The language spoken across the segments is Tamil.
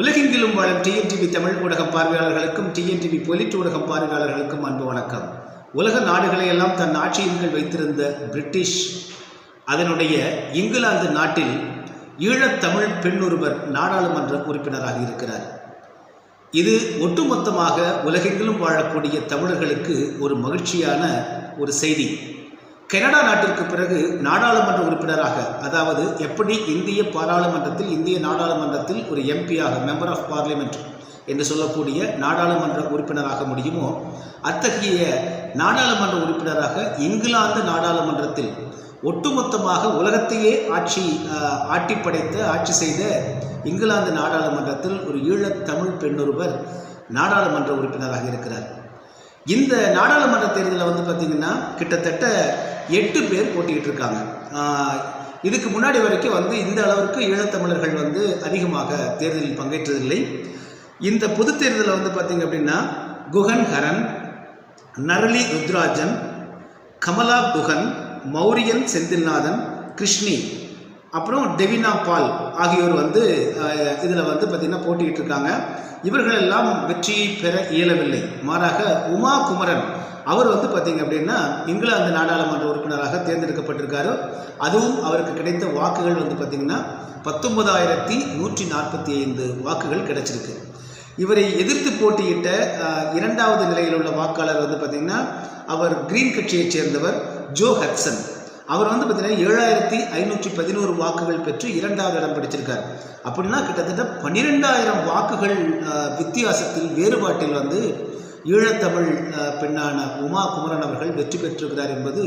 உலகெங்கிலும் வாழும் டிஎன்டிவி தமிழ் ஊடகம் பார்வையாளர்களுக்கும் டிஎன்டிவி பொலிட் ஊடகம் பார்வையாளர்களுக்கும் அன்பு வணக்கம். உலக நாடுகளை எல்லாம் தன் ஆட்சியின் கீழ் வைத்திருந்த பிரிட்டிஷ் அதனுடைய இங்கிலாந்து நாட்டில் ஈழத்தமிழ் பெண் ஒருவர் நாடாளுமன்ற உறுப்பினராக இருக்கிறார். இது ஒட்டுமொத்தமாக உலகெங்கிலும் வாழக்கூடிய தமிழர்களுக்கு ஒரு மகிழ்ச்சியான ஒரு செய்தி. கனடா நாட்டிற்கு பிறகு நாடாளுமன்ற உறுப்பினராக அதாவது எப்படி இந்திய பாராளுமன்றத்தில் இந்திய நாடாளுமன்றத்தில் ஒரு எம்பியாக மெம்பர் ஆஃப் பார்லிமெண்ட் என்று சொல்லக்கூடிய நாடாளுமன்ற உறுப்பினராக முடியுமோ அத்தகைய நாடாளுமன்ற உறுப்பினராக இங்கிலாந்து நாடாளுமன்றத்தில் ஒட்டுமொத்தமாக உலகத்தையே ஆட்சி ஆட்டி படைத்து ஆட்சி செய்த இங்கிலாந்து நாடாளுமன்றத்தில் ஒரு ஈழத்தமிழ் பெண்ணொருவர் நாடாளுமன்ற உறுப்பினராக இருக்கிறார். இந்த நாடாளுமன்ற தேர்தலில் வந்து பார்த்திங்கன்னா கிட்டத்தட்ட எட்டு பேர் போட்டிக்கிட்டு இருக்காங்க. இதுக்கு முன்னாடி வரைக்கும் வந்து இந்த அளவுக்கு ஈழத்தமிழர்கள் வந்து அதிகமாக தேர்தலில் பங்கேற்றதில்லை. இந்த பொது தேர்தலில் வந்து பார்த்திங்க அப்படின்னா குகன் ஹரன் நரளி ருத்ராஜன் கமலா குஹன் மௌரியன் செந்தில்நாதன் கிருஷ்ணி அப்புறம் டெவினா பால் ஆகியோர் வந்து இதில் வந்து பார்த்திங்கன்னா போட்டிகிட்டு இருக்காங்க. இவர்களெல்லாம் வெற்றியை பெற இயலவில்லை. மாறாக உமா குமரன் அவர் வந்து பார்த்திங்க அப்படின்னா இங்கிலாந்து நாடாளுமன்ற உறுப்பினராக தேர்ந்தெடுக்கப்பட்டிருக்காரு. அதுவும் அவருக்கு கிடைத்த வாக்குகள் வந்து பார்த்திங்கன்னா பத்தொன்பதாயிரத்தி நூற்றி நாற்பத்தி ஐந்து வாக்குகள் கிடைச்சிருக்கு. இவரை எதிர்த்து போட்டியிட்ட இரண்டாவது நிலையில் உள்ள வாக்காளர் வந்து பார்த்திங்கன்னா அவர் கிரீன் கட்சியைச் சேர்ந்தவர் ஜோ ஹட்சன். அவர் வந்து பார்த்தீங்கன்னா ஏழாயிரத்தி ஐநூற்றி பதினோரு வாக்குகள் பெற்று இரண்டாவது இடம் பிடிச்சிருக்கார். அப்படின்னா கிட்டத்தட்ட பன்னிரெண்டாயிரம் வாக்குகள் வித்தியாசத்தில் வேறுபாட்டில் வந்து ஈழத்தமிழ் பெண்ணான உமா குமரன் அவர்கள் வெற்றி பெற்றிருக்கிறார் என்பது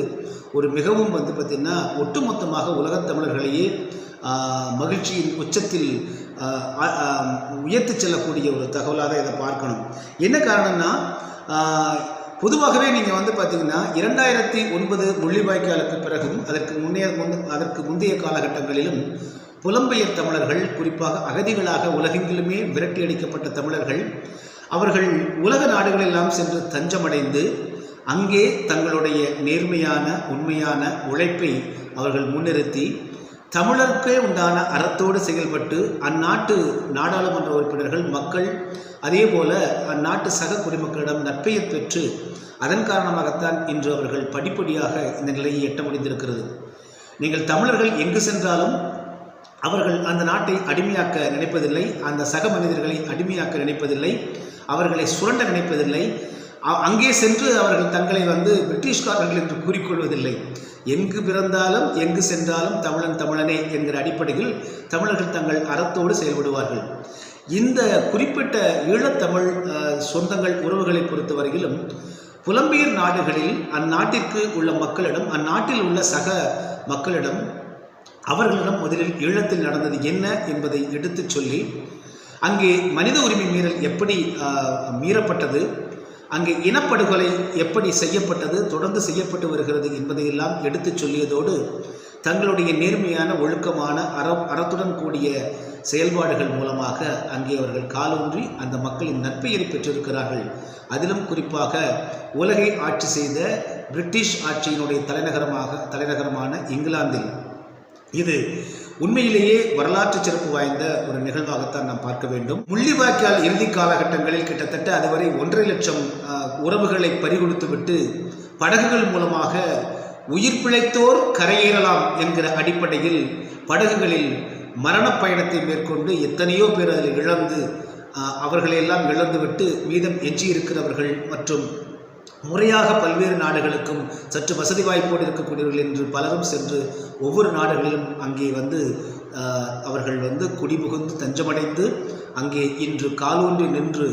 ஒரு மிகவும் வந்து பார்த்திங்கன்னா ஒட்டுமொத்தமாக உலகத் தமிழர்களையே மகிழ்ச்சியின் உச்சத்தில் ஆஹ், உயர்த்திச் செல்லக்கூடிய ஒரு தகவலாக இதை பார்க்கணும். என்ன காரணம்னா பொதுவாகவே நீங்கள் வந்து பார்த்தீங்கன்னா இரண்டாயிரத்தி ஒன்பது முள்ளிவாய்க்காலுக்கு பிறகும் அதற்கு முன்னே முந்து அதற்கு முந்தைய காலகட்டங்களிலும் புலம்பெயர் தமிழர்கள் குறிப்பாக அகதிகளாக உலகெங்கிலுமே விரட்டி அடிக்கப்பட்ட தமிழர்கள் அவர்கள் உலக நாடுகளெல்லாம் சென்று தஞ்சமடைந்து அங்கே தங்களுடைய நேர்மையான உண்மையான உழைப்பை அவர்கள் முன்னிறுத்தி தமிழருக்கே உண்டான அறத்தோடு செயல்பட்டு அந்நாட்டு நாடாளுமன்ற உறுப்பினர்கள் மக்கள் அதே போல அந்நாட்டு சக குடிமக்களிடம் நற்பெயர் பெற்று அதன் காரணமாகத்தான் இன்று அவர்கள் படிப்படியாக இந்த நிலையை எட்ட முடிந்திருக்கிறது நீங்கள் தமிழர்கள் எங்கு சென்றாலும் அவர்கள் அந்த நாட்டை அடிமையாக்க நினைப்பதில்லை அந்த சக மனிதர்களை அடிமையாக்க நினைப்பதில்லை அவர்களை சுரண்ட நினைப்பதில்லை. அங்கே சென்று அவர்கள் தங்களை வந்து பிரிட்டிஷ்காரர்கள் என்று கூறிக்கொள்வதில்லை. எங்கு பிறந்தாலும் எங்கு சென்றாலும் தமிழன் தமிழனே என்கிற அடிப்படையில் தமிழர்கள் தங்கள் அறத்தோடு செயல்படுவார்கள். இந்த குறிப்பிட்ட ஈழத்தமிழ் சொந்தங்கள் உறவுகளை பொறுத்தவரையிலும் புலம்பெயர் நாடுகளில் அந்நாட்டிற்கு உள்ள மக்களிடம் அந்நாட்டில் உள்ள சக மக்களிடம் அவர்களிடம் முதலில் ஈழத்தில் நடந்தது என்ன என்பதை எடுத்துச் சொல்லி அங்கே மனித உரிமை மீறல் எப்படி மீறப்பட்டது அங்கே இனப்படுகொலை எப்படி செய்யப்பட்டது தொடர்ந்து செய்யப்பட்டு வருகிறது என்பதையெல்லாம் எடுத்துச் சொல்லியதோடு தங்களுடைய நேர்மையான ஒழுக்கமான அறம் அறத்துடன் கூடிய செயல்பாடுகள் மூலமாக அங்கே அவர்கள் காலூன்றி அந்த மக்களின் நற்பெயரை பெற்றிருக்கிறார்கள். அதிலும் குறிப்பாக உலகை ஆட்சி செய்த பிரிட்டிஷ் ஆட்சியினுடைய தலைநகரமாக தலைநகரமான இங்கிலாந்தில். இது உண்மையிலேயே வரலாற்று சிறப்பு வாய்ந்த ஒரு நிகழ்வாகத்தான் நாம் பார்க்க வேண்டும். முள்ளிவாய்க்கால் இறுதி காலகட்டங்களில் கிட்டத்தட்ட அதுவரை ஒன்றரை லட்சம் உறவுகளை பறிகொடுத்துவிட்டு படகுகள் மூலமாக உயிர் பிழைத்தோர் கரையேறலாம் என்கிற அடிப்படையில் படகுகளில் மரணப் பயணத்தை மேற்கொண்டு எத்தனையோ பேர் அதில் இழந்து அவர்களையெல்லாம் இழந்துவிட்டு மீதம் எஞ்சியிருக்கிறவர்கள் மற்றும் முறையாக பல்வேறு நாடுகளுக்கும் சற்று வசதி வாய்ப்போடு இருக்கக்கூடியவர்கள் என்று பலரும் சென்று ஒவ்வொரு நாடுகளிலும் அங்கே வந்து அவர்கள் வந்து குடிபுகுந்து தஞ்சமடைந்து அங்கே இன்று காலூன்றி நின்று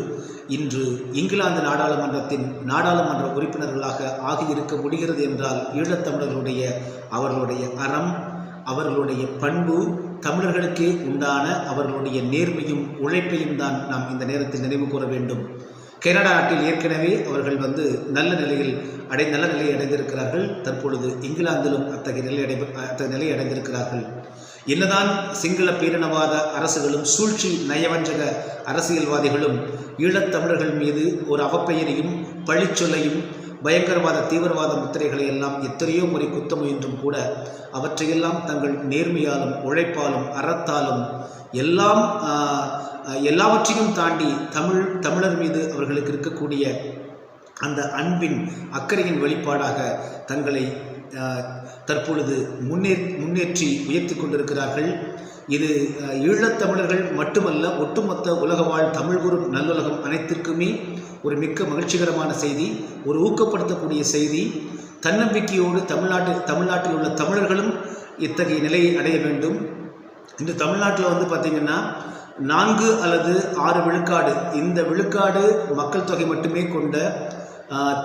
இன்று இங்கிலாந்து நாடாளுமன்றத்தின் நாடாளுமன்ற உறுப்பினர்களாக ஆகியிருக்க முடிகிறது என்றால் ஈழத்தமிழர்களுடைய அவர்களுடைய அறம் அவர்களுடைய பண்பு தமிழர்களுக்கே உண்டான அவர்களுடைய நேர்மையும் உழைப்பையும் தான் நாம் இந்த நேரத்தில் நினைவு கூற வேண்டும். கனடா நாட்டில் ஏற்கனவே அவர்கள் வந்து நல்ல நிலையில் அடை நல்ல நிலையை அடைந்திருக்கிறார்கள். தற்பொழுது இங்கிலாந்திலும் அத்தகைய நிலை அடை அத்தகைய நிலையை அடைந்திருக்கிறார்கள். என்னதான் சிங்கள பேரினவாத அரசுகளும் சூழ்ச்சி நயவஞ்சக அரசியல்வாதிகளும் ஈழத்தமிழர்கள் மீது ஒரு அவப்பெயரையும் பழிச்சொல்லையும் பயங்கரவாத தீவிரவாத முத்திரைகளை எல்லாம் எத்தனையோ முறை குத்த முயன்றும் கூட அவற்றையெல்லாம் தங்கள் நேர்மையாலும் உழைப்பாலும் அறத்தாலும் எல்லாம் எல்லாவற்றையும் தாண்டி தமிழ் தமிழர் மீது அவர்களுக்கு இருக்கக்கூடிய அந்த அன்பின் அக்கறையின் வெளிப்பாடாக தங்களை தற்பொழுது முன்னே முன்னேற்றி உயர்த்தி கொண்டிருக்கிறார்கள். இது ஈழத்தமிழர்கள் மட்டுமல்ல ஒட்டுமொத்த உலக வாழ் தமிழ் குரு நல்லுலகம் அனைத்திற்குமே ஒரு மிக்க மகிழ்ச்சிகரமான செய்தி ஒரு ஊக்கப்படுத்தக்கூடிய செய்தி. தன்னம்பிக்கையோடு தமிழ்நாட்டு தமிழ்நாட்டில் உள்ள தமிழர்களும் இத்தகைய நிலையை அடைய வேண்டும். இன்று தமிழ்நாட்டில் வந்து பார்த்திங்கன்னா நான்கு அல்லது ஆறு விழுக்காடு இந்த விழுக்காடு மக்கள் தொகை மட்டுமே கொண்ட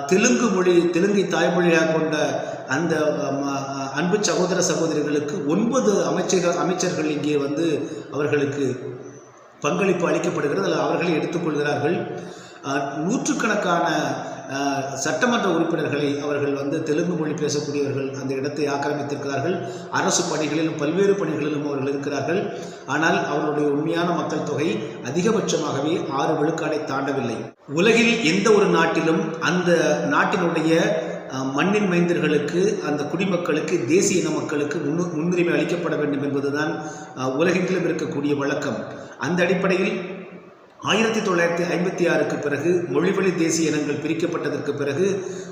தெலுங்கு மொழி தெலுங்கை தாய்மொழியாக கொண்ட அந்த அன்பு சகோதர சகோதரிகளுக்கு ஒன்பது அமைச்சர்கள் அமைச்சர்கள் இங்கே வந்து அவர்களுக்கு பங்களிப்பு அளிக்கப்படுகிறது. அதில் அவர்களை எடுத்துக்கொள்கிறார்கள். நூற்றுக்கணக்கான சட்டமன்ற உறுப்பினர்களை அவர்கள் வந்து தெலுங்கு மொழி பேசக்கூடியவர்கள் அந்த இடத்தை ஆக்கிரமித்திருக்கிறார்கள். அரசு பணிகளிலும் பல்வேறு பணிகளிலும் அவர்கள் இருக்கிறார்கள். ஆனால் அவர்களுடைய உண்மையான மக்கள் தொகை அதிகபட்சமாகவே ஆறு விழுக்காடை தாண்டவில்லை. உலகில் எந்த ஒரு நாட்டிலும் அந்த நாட்டினுடைய மண்ணின் மைந்தர்களுக்கு அந்த குடிமக்களுக்கு தேசிய இன மக்களுக்கு முன்னு முன்னுரிமை அளிக்கப்பட வேண்டும் என்பதுதான் உலகெங்கிலும் இருக்கக்கூடிய வழக்கம். அந்த அடிப்படையில் ஆயிரத்தி தொள்ளாயிரத்தி ஐம்பத்தி ஆறுக்கு பிறகு மொழிவழி தேசிய இனங்கள் பிரிக்கப்பட்டதற்கு பிறகு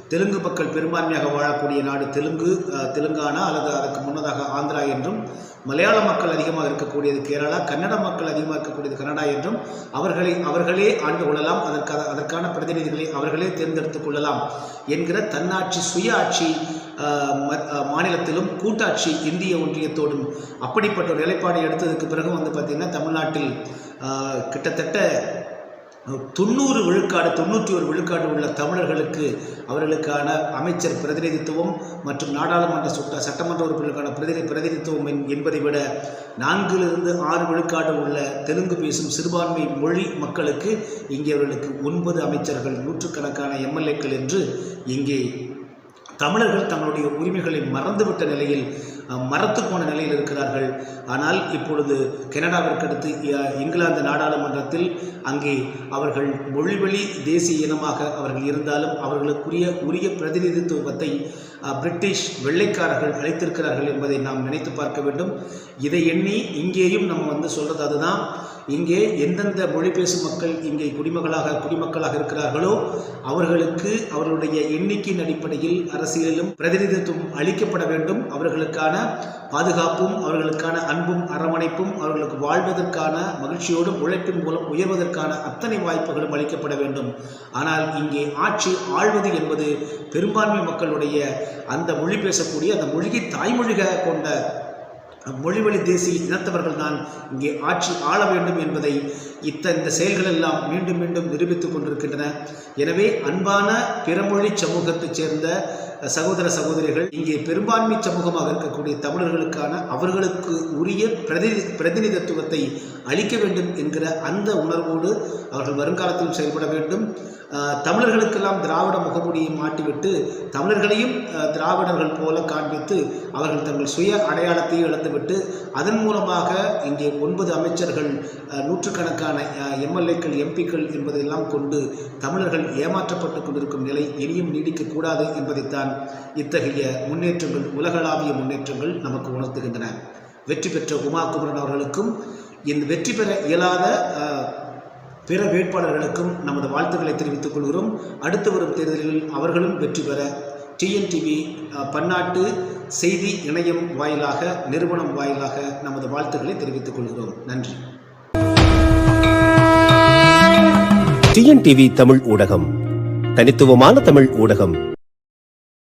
தெலுங்கு மக்கள் பெரும்பான்மையாக வாழக்கூடிய நாடு தெலுங்கு தெலுங்கானா அல்லது அதற்கு முன்னதாக ஆந்திரா என்றும் மலையாள மக்கள் அதிகமாக இருக்கக்கூடியது கேரளா கன்னட மக்கள் அதிகமாக இருக்கக்கூடியது கனடா என்றும் அவர்களை அவர்களே ஆண்டு கொள்ளலாம். அதற்கான அதற்கான பிரதிநிதிகளை அவர்களே தேர்ந்தெடுத்துக் கொள்ளலாம் என்கிற தன்னாட்சி சுய ஆட்சி ம- மாநிலத்திலும் கூட்டாட்சி இந்திய ஒன்றியத்தோடும் அப்படிப்பட்ட ஒரு நிலைப்பாடு எடுத்ததுக்கு பிறகு வந்து பார்த்திங்கன்னா தமிழ்நாட்டில் கிட்டத்தட்ட தொண்ணூறு விழுக்காடு தொண்ணூற்றி ஒரு விழுக்காடு உள்ள தமிழர்களுக்கு அவர்களுக்கான அமைச்சர் பிரதிநிதித்துவம் மற்றும் நாடாளுமன்ற சுட்ட சட்டமன்ற உறுப்பினர்களுக்கான பிரதிநிதி பிரதிநிதித்துவம் என்பதை விட நான்கிலிருந்து ஆறு விழுக்காடு உள்ள தெலுங்கு பேசும் சிறுபான்மை மொழி மக்களுக்கு இங்கே அவர்களுக்கு ஒன்பது அமைச்சர்கள் நூற்றுக்கணக்கான எம்எல்ஏக்கள் என்று இங்கே தமிழர்கள் தங்களுடைய உரிமைகளை மறந்துவிட்ட நிலையில் மரத்து போன நிலையில் இருக்கிறார்கள். ஆனால் இப்பொழுது கனடாவிற்கு அடுத்து இங்கிலாந்து நாடாளுமன்றத்தில் அங்கே அவர்கள் மொழிவழி தேசிய இனமாக அவர்கள் இருந்தாலும் அவர்களுக்குரிய உரிய பிரதிநிதித்துவத்தை பிரிட்டிஷ் வெள்ளைக்காரர்கள் அழைத்திருக்கிறார்கள் என்பதை நாம் நினைத்து பார்க்க வேண்டும். இதை எண்ணி இங்கேயும் நம்ம வந்து சொல்கிறது அதுதான். இங்கே எந்தெந்த மொழி பேசும் மக்கள் இங்கே குடிமகளாக குடிமக்களாக இருக்கிறார்களோ அவர்களுக்கு அவர்களுடைய எண்ணிக்கையின் அடிப்படையில் அரசியலிலும் பிரதிநிதித்துவம் அளிக்கப்பட வேண்டும். அவர்களுக்கான பாதுகாப்பும் அவர்களுக்கான அன்பும் அரவணைப்பும் அவர்களுக்கு வாழ்வதற்கான மகிழ்ச்சியோடும் உழைப்பின் மூலம் உயர்வதற்கான அத்தனை வாய்ப்புகளும் அளிக்கப்பட வேண்டும். ஆனால் இங்கே ஆட்சி ஆழ்வது என்பது பெரும்பான்மை மக்களுடைய அந்த மொழி பேசக்கூடிய அந்த மொழியை தாய்மொழியாக கொண்ட மொழிவழி தேசிய இனத்தவர்கள் தான் இங்கே ஆட்சி ஆள வேண்டும் என்பதை இத்த இந்த செயல்கள் எல்லாம் மீண்டும் மீண்டும் நிரூபித்துக் கொண்டிருக்கின்றன. எனவே அன்பான பிறமொழி சமூகத்தைச் சேர்ந்த சகோதர சகோதரிகள் இங்கே பெரும்பான்மை சமூகமாக இருக்கக்கூடிய தமிழர்களுக்கான அவர்களுக்கு உரிய பிரதி பிரதிநிதித்துவத்தை அளிக்க வேண்டும் என்கிற அந்த உணர்வோடு அவர்கள் வருங்காலத்தில் செயல்பட வேண்டும். தமிழர்களுக்கெல்லாம் திராவிட முகமுடியை மாட்டிவிட்டு தமிழர்களையும் திராவிடர்கள் போல காண்பித்து அவர்கள் தங்கள் சுய அடையாளத்தை இழந்துவிட்டு அதன் மூலமாக இங்கே ஒன்பது அமைச்சர்கள் நூற்றுக்கணக்கான எம்எல்ஏக்கள் எம்பிக்கள் என்பதையெல்லாம் கொண்டு தமிழர்கள் ஏமாற்றப்பட்டு கொண்டிருக்கும் நிலை இனியும் நீடிக்கக்கூடாது என்பதைத்தான் இத்தகைய முன்னேற்றங்கள் உலகளாவிய முன்னேற்றங்கள் நமக்கு உணர்த்துகின்றன. வெற்றி பெற்ற உமா குமரன் அவர்களுக்கும் இந்த வெற்றி பெற இயலாத பிற வேட்பாளர்களுக்கும் நமது வாழ்த்துக்களை தெரிவித்துக் கொள்கிறோம். அடுத்து வரும் தேர்தலில் அவர்களும் வெற்றி பெற டிஎன்டிவி பன்னாட்டு செய்தி இணையம் வாயிலாக நிறுவனம் வாயிலாக நமது வாழ்த்துக்களை தெரிவித்துக் கொள்கிறோம். நன்றி. டிஎன்டிவி தமிழ் ஊடகம் தனித்துவமான தமிழ் ஊடகம்.